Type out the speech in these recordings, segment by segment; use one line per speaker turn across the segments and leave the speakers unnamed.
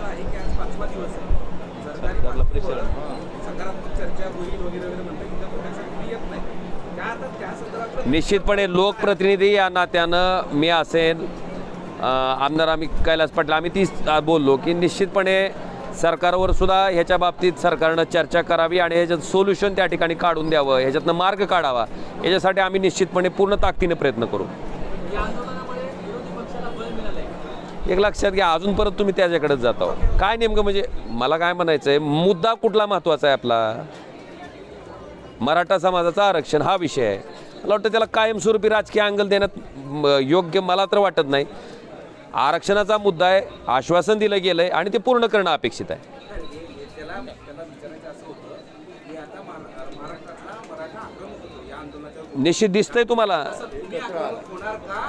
असं आहे. की आज पाचवा दिवस आहे. सरकारी पातळीवर सकारात्मक चर्चा होईल वगैरे वगैरे म्हणतात की त्या येत नाही. त्या आता त्या संदर्भात
निश्चितपणे लोकप्रतिनिधी या नात्यानं मी असेल आमदार आम्ही कैलास पाटील आम्ही तीच बोललो की निश्चितपणे सरकारवर सुद्धा ह्याच्या बाबतीत सरकारनं चर्चा करावी आणि ह्याच्यात सोल्युशन त्या ठिकाणी काढून द्यावं ह्याच्यातनं मार्ग काढावा. याच्यासाठी आम्ही निश्चितपणे पूर्ण ताकदीने प्रयत्न करू. एक लक्षात घ्या अजून परत तुम्ही त्याच्याकडेच जाता काय नेमकं म्हणजे मला काय म्हणायचं आहे मुद्दा कुठला महत्त्वाचा आहे आपला? मराठा समाजाचं आरक्षण हा विषय आहे. मला वाटतं त्याला कायमस्वरूपी राजकीय अँगल देण्यात योग्य मला तर वाटत नाही. आरक्षणाचा मुद्दा आहे आश्वासन दिलं गेलं आहे आणि ते पूर्ण करणं अपेक्षित आहे
त्याला त्याला विचारायचं असं होतं की आता महारा- महाराष्ट्रातला मराठा आक्रमक होतो या आंदोलनाच्या
निश्चित दिसतंय तुम्हाला.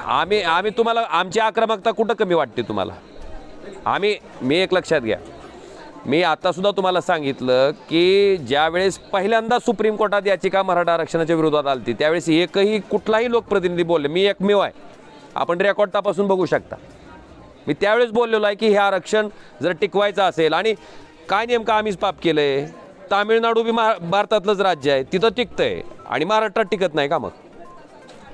आम्ही आम्ही तुम्हाला आमची आक्रमकता कुठं कमी वाटते तुम्हाला? आम्ही मी एक लक्षात घ्या. मी आत्तासुद्धा तुम्हाला सांगितलं की ज्यावेळेस पहिल्यांदा सुप्रीम कोर्टात याचिका मराठा आरक्षणाच्या विरोधात आली त्यावेळेस एकही कुठलाही लोकप्रतिनिधी बोलले मी एकमेव आहे. आपण रेकॉर्ड तपासून बघू शकता. मी त्यावेळेस बोललेलो आहे की हे आरक्षण जर टिकवायचं असेल आणि काय नेमकं आम्हीच पाप केलं आहे तामिळनाडू बी भारतातलंच राज्य आहे. तिथं टिकतंय. आणि महाराष्ट्रात टिकत नाही का मग?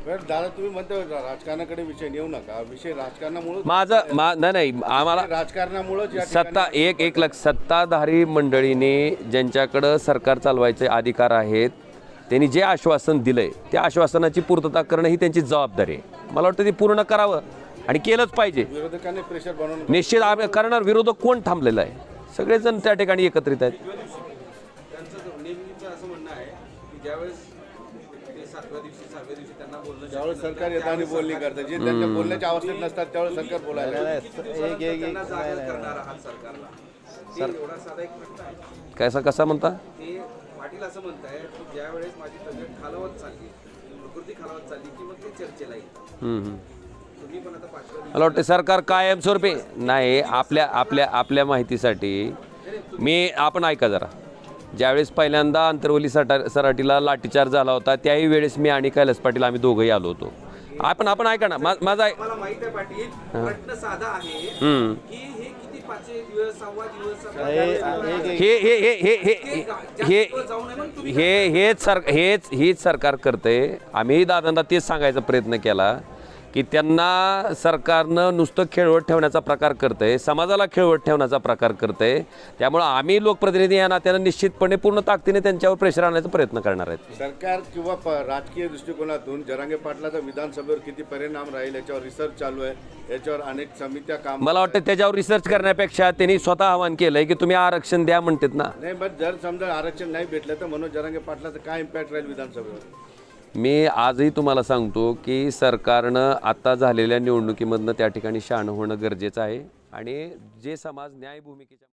दादा तुम्ही म्हणता राजकारणाकडे विषय नेऊ नका. विषय राजकारणामुळे
माझं मा नाही नाही आम्हाला
राजकारणामुळेच या
सत्ता एक एक लक्ष सत्ताधारी मंडळीने ज्यांच्याकडं सरकार चालवायचे अधिकार आहेत त्यांनी जे आश्वासन दिलंय त्या आश्वासनाची पूर्तता करणं ही त्यांची जबाबदारी आहे. मला वाटतं ते पूर्ण करावं आणि केलंच पाहिजे.
विरोधकांनी प्रेशर बनवून
निश्चित करणार विरोधक कोण थांबलेला आहे? सगळेजण त्या ठिकाणी एकत्रित आहेत.
आहे की ज्यावेळेस ते सातव्या दिवशी सहाव्या दिवशी त्यांना बोलणं
ज्यावेळेस सरकार येतं आणि बोलणी करतं. जे त्यांच्या बोलण्याच्या अवस्थेत नसतात त्यावेळेस सरकार बोलायला
त्यांना जागर करणार आहात सरकारला. ते एवढा साधा एक प्रश्न आहे.
कसा कसा म्हणता?
ते पाटील असं म्हणताय की ज्या वेळेस माझी तब्येत खालवत चालली प्रकृती खालवत चालली की मग ते चर्चेला येईल.
हम्म, हम्म.
तुम्ही पण आता पाचव्या दिवशी
मला वाटतं सरकार कायमस्वरूपी नाही आपल्या आपल्या आपल्या माहितीसाठी मी आपण ऐका जरा. ज्यावेळेस पहिल्यांदा अंतरवली सटा सराटीला लाठीचार्ज झाला होता त्याही वेळेस मी आणि कैलास पाटील आम्ही दोघंही आलो होतो. आपण आपण ऐका ना मा- माझा ऐ-
मला माहीत आहे पाटील प्रश्न साधा आहे
हम्म.
की हे
हे हे हे हे हे हे हे हेच सर हेच हीच सरकार करते आम्ही दादांना तेच सांगायचा प्रयत्न केला की त्यांना सरकारनं नुसतं खेळवत ठेवण्याचा प्रकार करतंय समाजाला खेळवत ठेवण्याचा प्रकार करतंय. त्यामुळं आम्ही लोकप्रतिनिधी या नात्यानं निश्चितपणे पूर्ण ताकदीने त्यांच्यावर प्रेशर आणण्याचा प्रयत्न करणार आहेत.
सरकार किंवा राजकीय दृष्टिकोनातून जरांगे पाटलाचा विधानसभेवर किती परिणाम राहील याच्यावर रिसर्च चालू आहे. याच्यावर अनेक समित्या काम
मला वाटतं त्याच्यावर रिसर्च करण्यापेक्षा त्यांनी स्वतः आवाहन केलंय की तुम्ही आरक्षण द्या म्हणतात ना.
नाही पण जर समजा आरक्षण नाही भेटलं तर मनोज जरांगे पाटलाचं काय इम्पॅक्ट राहील विधानसभेवर?
मी आजही तुम्हाला सांगतो की सरकारनं आता झालेल्या निवडणुकीमधनं त्या ठिकाणी शहाणं होणं गरजेचं आहे. आणि जे समाज न्यायभूमिकेच्या